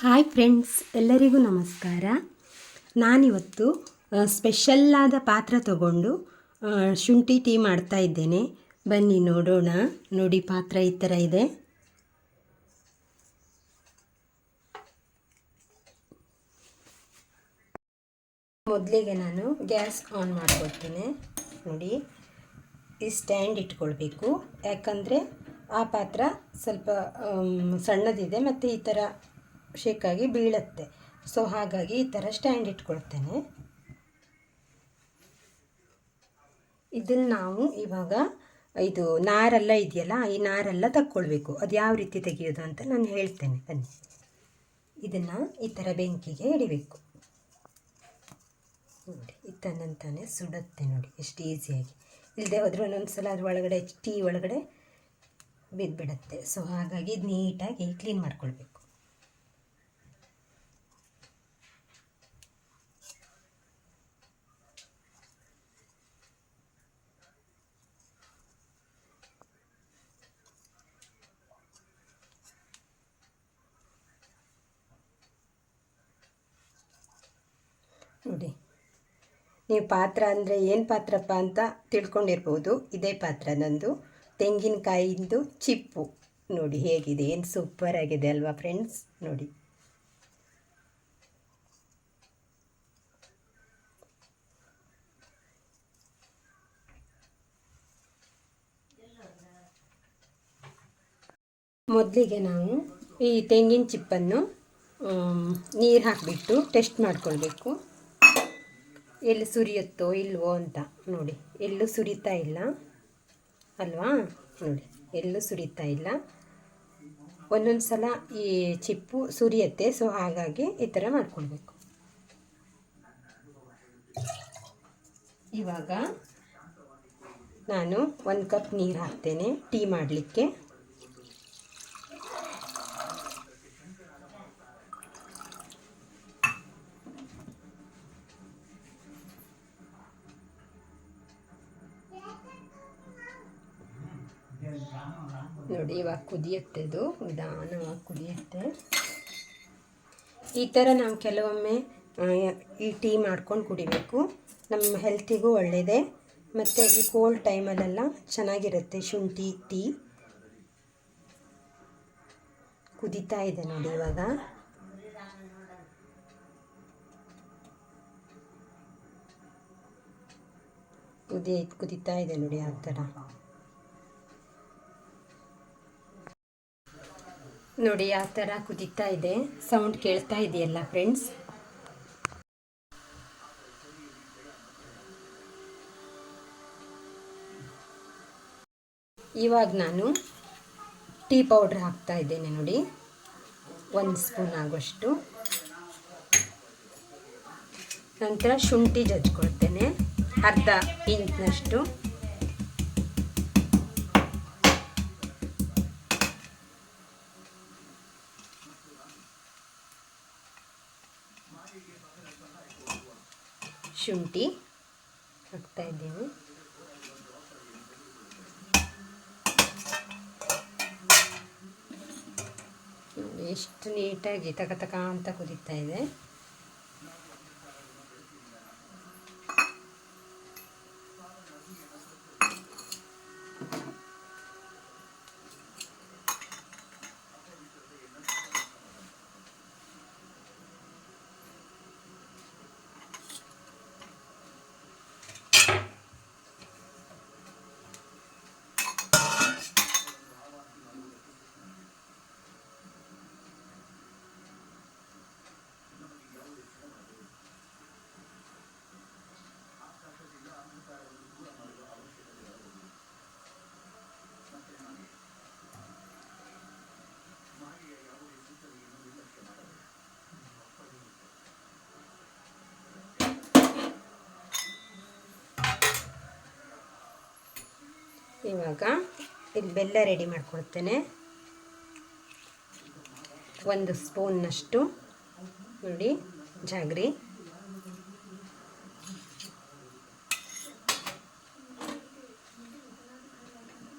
Hi friends ಎಲ್ಲರಿಗೂ ನಮಸ್ಕಾರ. ನಾನಿವತ್ತು ಸ್ಪೆಷಲ್ಲಾದ ಪಾತ್ರ ತಗೊಂಡು ಶುಂಠಿ ಟೀ ಮಾಡ್ತಾ ಇದ್ದೇನೆ. ಬನ್ನಿ ನೋಡೋಣ. ನೋಡಿ ಪಾತ್ರ ಈ ಥರ ಇದೆ. ಮೊದಲಿಗೆ ನಾನು ಗ್ಯಾಸ್ ಆನ್ ಮಾಡ್ಕೊಳ್ತೇನೆ ನೋಡಿ, ಈ ಸ್ಟ್ಯಾಂಡ್ ಇಟ್ಕೊಳ್ಬೇಕು. ಯಾಕಂದರೆ ಆ ಪಾತ್ರ ಸ್ವಲ್ಪ ಸಣ್ಣದಿದೆ, ಮತ್ತು ಈ ಥರ ಶೇಕಾಗಿ ಬೀಳುತ್ತೆ. ಸೊ ಹಾಗಾಗಿ ಈ ಥರ ಸ್ಟ್ಯಾಂಡ್ ಇಟ್ಕೊಳ್ತೇನೆ. ಇದನ್ನು ನಾವು ಇವಾಗ ಇದು ನಾರೆಲ್ಲ ಇದೆಯಲ್ಲ, ಈ ನಾರೆಲ್ಲ ತಕ್ಕೊಳ್ಬೇಕು. ಅದು ಯಾವ ರೀತಿ ತೆಗೆಯೋದು ಅಂತ ನಾನು ಹೇಳ್ತೇನೆ. ಬನ್ನಿ. ಇದನ್ನು ಈ ಥರ ಬೆಂಕಿಗೆ ಇಡಬೇಕು ನೋಡಿ ಇತ್ತಂತಾನೆ ಸುಡುತ್ತೆ ನೋಡಿ, ಎಷ್ಟು ಈಸಿಯಾಗಿ ಇಲ್ಲದೆ ಹೋದ್ರೆ ಒಂದೊಂದು ಸಲ ಅದ್ರ ಒಳಗಡೆ ಟೀ ಒಳಗಡೆ ಬಿದ್ದುಬಿಡುತ್ತೆ ಸೊ ಹಾಗಾಗಿ ಇದು ನೀಟಾಗಿ ಕ್ಲೀನ್ ಮಾಡ್ಕೊಳ್ಬೇಕು. ನೋಡಿ. ನೀವು ಪಾತ್ರ ಅಂದರೆ ಏನು ಪಾತ್ರಪ್ಪ ಅಂತ ತಿಳ್ಕೊಂಡಿರ್ಬೋದು. ಇದೇ ಪಾತ್ರ ನಂದು. ತೆಂಗಿನಕಾಯಿಂದು ಚಿಪ್ಪು. ನೋಡಿ ಹೇಗಿದೆ, ಏನು ಸೂಪರ್ ಆಗಿದೆ ಅಲ್ವಾ ಫ್ರೆಂಡ್ಸ್ ನೋಡಿ. ಮೊದಲಿಗೆ ನಾವು ಈ ತೆಂಗಿನ ಚಿಪ್ಪನ್ನು ನೀರು ಹಾಕಿಬಿಟ್ಟು ಟೆಸ್ಟ್ ಮಾಡ್ಕೊಳ್ಬೇಕು. ಎಲ್ಲಿ ಸುರಿಯುತ್ತೋ ಇಲ್ವೋ ಅಂತ ನೋಡಿ. ಎಲ್ಲೂ ಸುರಿತಾ ಇಲ್ಲ. ಅಲ್ವಾ? ನೋಡಿ. ಎಲ್ಲೂ ಸುರಿತಾ ಇಲ್ಲ. ಒಂದೊಂದು ಸಲ ಈ ಚಿಪ್ಪು ಸುರಿಯುತ್ತೆ. ಸೊ ಹಾಗಾಗಿ ಈ ಥರ ಮಾಡ್ಕೊಳ್ಬೇಕು. ಇವಾಗ ನಾನು ಒಂದು ಕಪ್ ನೀರು ಹಾಕ್ತೇನೆ ಟೀ ಮಾಡಲಿಕ್ಕೆ. ನೋಡಿ, ಇವಾಗ ಕುದಿಯುತ್ತೆ ಇದು ನಿಧಾನವಾಗಿ ಕುದಿಯುತ್ತೆ. ಈ ಥರ ನಾವು ಕೆಲವೊಮ್ಮೆ ಈ ಟೀ ಮಾಡ್ಕೊಂಡು ಕುಡಿಬೇಕು. ನಮ್ಮ ಹೆಲ್ತಿಗೂ ಒಳ್ಳೆಯದೇ ಮತ್ತು ಈ ಕೋಲ್ಡ್ ಟೈಮಲ್ಲೆಲ್ಲ ಚೆನ್ನಾಗಿರುತ್ತೆ ಶುಂಠಿ, ಟೀ. ಕುದೀತಾ ಇದೆ ನೋಡಿ ಇವಾಗ. ಕುದಿ, ಕುದೀತಾ ಇದೆ ನೋಡಿ ಆ ಥರ. ನೋಡಿ, ಆ ಥರ ಕುದೀತಾ ಇದೆ. ಸೌಂಡ್ ಕೇಳ್ತಾ ಇದೆಯಲ್ಲ ಫ್ರೆಂಡ್ಸ್ ಇವಾಗ ನಾನು ಟೀ ಪೌಡ್ರ್ ಹಾಕ್ತಾ ಇದ್ದೇನೆ ನೋಡಿ. ಒಂದು ಸ್ಪೂನ್ ಆಗೋಷ್ಟು. ನಂತರ ಶುಂಠಿ ಜಜ್ಕೊಳ್ತೇನೆ. ಅರ್ಧ ಇಂಚ್ನಷ್ಟು. ಶುಂಠಿ ಹಾಕ್ತಾ ಇದ್ದೀವಿ ಎಷ್ಟು ನೀಟಾಗಿ ತಕ ತಕ ಅಂತ ಕುದೀತಾ ಇದೆ. ಇವಾಗ ಇಲ್ಲಿ ಬೆಲ್ಲ ರೆಡಿ ಮಾಡ್ಕೊಳ್ತೇನೆ ಒಂದು ಸ್ಪೂನ್ನಷ್ಟು ನೋಡಿ, ಜಾಗ್ರಿ.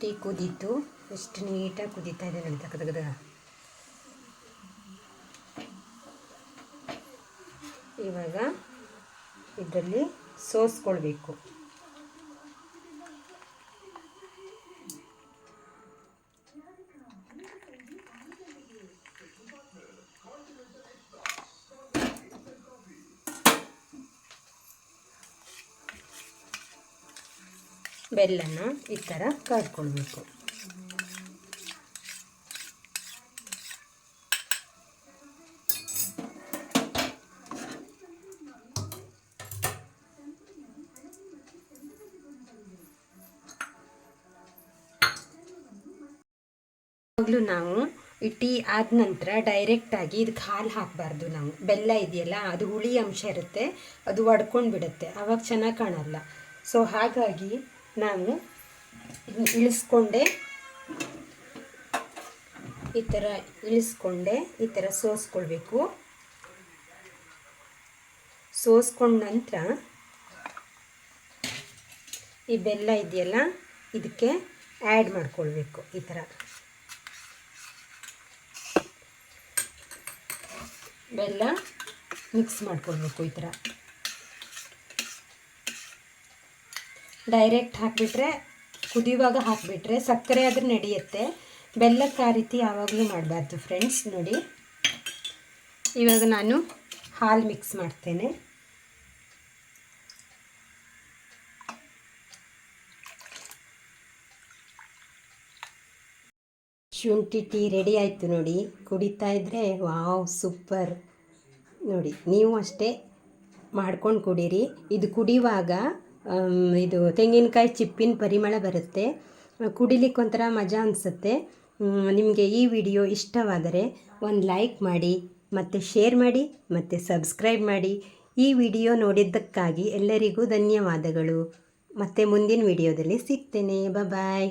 ಟೀ ಕುದೀತು, ಎಷ್ಟು ನೀಟಾಗಿ ಕುದೀತಾ ಇದೆ ನೋಡಿ ತಗದ. ಇವಾಗ ಇದರಲ್ಲಿ ಸೋಸ್ಕೊಳ್ಬೇಕು. ಬೆಲ್ಲನ ಈ ಥರ ಕರ್ಕೊಳ್ಬೇಕು ಯಾವಾಗಲೂ ನಾವು ಈ ಟೀ ಆದ ನಂತರ ಡೈರೆಕ್ಟಾಗಿ ಇದಕ್ಕೆ ಹಾಲು ಹಾಕಬಾರ್ದು ನಾವು. ಬೆಲ್ಲ ಇದೆಯಲ್ಲ, ಅದು ಹುಳಿ ಅಂಶ ಇರುತ್ತೆ, ಅದು ಒಡ್ಕೊಂಡು ಬಿಡುತ್ತೆ ಆವಾಗ ಚೆನ್ನಾಗಿ ಕಾಣಲ್ಲ. ಸೊ ಹಾಗಾಗಿ ಇದ್ನ ಇಳಿಸ್ಕೊಂಡೆ. ಈ ಥರ ಇಳಿಸ್ಕೊಂಡೆ, ಈ ಥರ ಸೋಸ್ಕೊಳ್ಬೇಕು. ಸೋಸ್ಕೊಂಡ ನಂತರ ಈ ಬೆಲ್ಲ ಇದೆಯಲ್ಲ, ಇದಕ್ಕೆ ಆ್ಯಡ್ ಮಾಡ್ಕೊಳ್ಬೇಕು ಈ ಥರ ಬೆಲ್ಲ ಮಿಕ್ಸ್ ಮಾಡ್ಕೊಳ್ಬೇಕು ಈ ಥರ ಡೈರೆಕ್ಟ್ ಹಾಕಿಬಿಟ್ರೆ, ಕುದಿಯುವಾಗ ಹಾಕಿಬಿಟ್ರೆ ಸಕ್ಕರೆ ಆದರೆ ನಡೆಯುತ್ತೆ. ಬೆಲ್ಲಕ್ಕೆ ಆ ರೀತಿ ಯಾವಾಗಲೂ ಮಾಡಬಾರ್ದು ಫ್ರೆಂಡ್ಸ್ ನೋಡಿ. ಇವಾಗ ನಾನು ಹಾಲು ಮಿಕ್ಸ್ ಮಾಡ್ತೇನೆ. ಶುಂಠಿ ಟೀ ರೆಡಿ ಆಯಿತು ನೋಡಿ. ಕುಡಿತಾ ಇದ್ದರೆ ವಾವ್ ಸೂಪರ್ ನೋಡಿ, ನೀವು ಅಷ್ಟೇ ಮಾಡ್ಕೊಂಡು ಕುಡೀರಿ. ಇದು ಕುಡಿಯುವಾಗ ಇದು ತೆಂಗಿನಕಾಯಿ ಚಿಪ್ಪಿನ ಪರಿಮಳ ಬರುತ್ತೆ. ಕುಡಿಲಿಕ್ಕೆ ಒಂಥರ ಮಜಾ ಅನಿಸುತ್ತೆ. ನಿಮಗೆ ಈ ವಿಡಿಯೋ ಇಷ್ಟವಾದರೆ ಒಂದು ಲೈಕ್ ಮಾಡಿ, ಮತ್ತು ಶೇರ್ ಮಾಡಿ, ಮತ್ತು ಸಬ್ಸ್ಕ್ರೈಬ್ ಮಾಡಿ. ಈ ವಿಡಿಯೋ ನೋಡಿದ್ದಕ್ಕಾಗಿ ಎಲ್ಲರಿಗೂ ಧನ್ಯವಾದಗಳು. ಮತ್ತು ಮುಂದಿನ ವಿಡಿಯೋದಲ್ಲಿ ಸಿಗ್ತೇನೆ. ಬಾಯ್